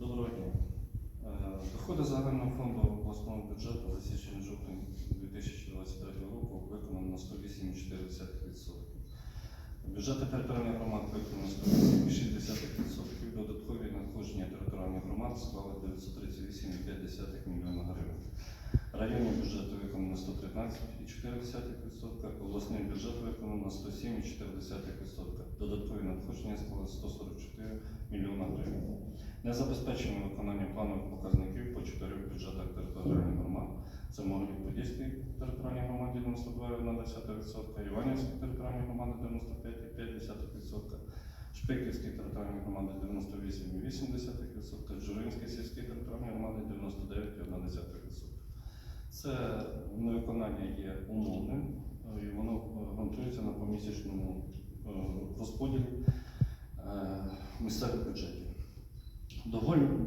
Доброго дня. Е, Доходи загального фонду обласного бюджету за січень-жовтень 2023 року виконано на 108,4%. Бюджети територіальних громад виконано на 108,6%. Додаткові надходження територіальних громад склали 938,5 млн гривень. Районні бюджети виконано на 113,4%, обласний бюджет виконано на 107,4%. Додаткові надходження склали 144 млн гривень. Не забезпечено виконання планових показників по чотирьох бюджетах територіальних громад. Це Могилів Подільській територіальній громаді 92,1%, Іванівській територіальній громаді 95,5%, Шпиківській територіальній громаді 98,8%, Журинській сільській територіальній громаді 99,1%. Це невиконання є умовним е, і воно е, ґрунтується на помісячному е, розподілі місцевих бюджетів.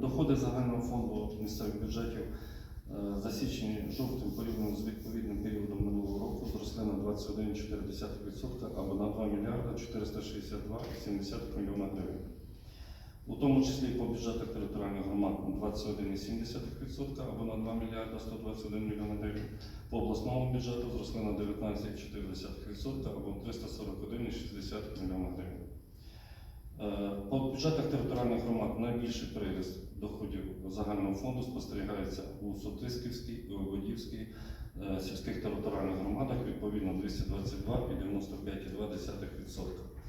Доходи загального фонду місцевих бюджетів е, за січень-жовтень порівняно з відповідним періодом минулого року зросли на 21,4% або на 2 мільярда 462,7 мільйона гривень. У тому числі по бюджетах територіальних громад на 21,7% або на 2 мільярда 121 мільйона гривень. По обласному бюджету зросли на 19,4% або 341,6 мільйона гривень. Е, По бюджетах територіальних громад найбільший приріст доходів загального фонду спостерігається у Сотисківській і е, сільських територіальних громадах, відповідно 222 і 95,2%.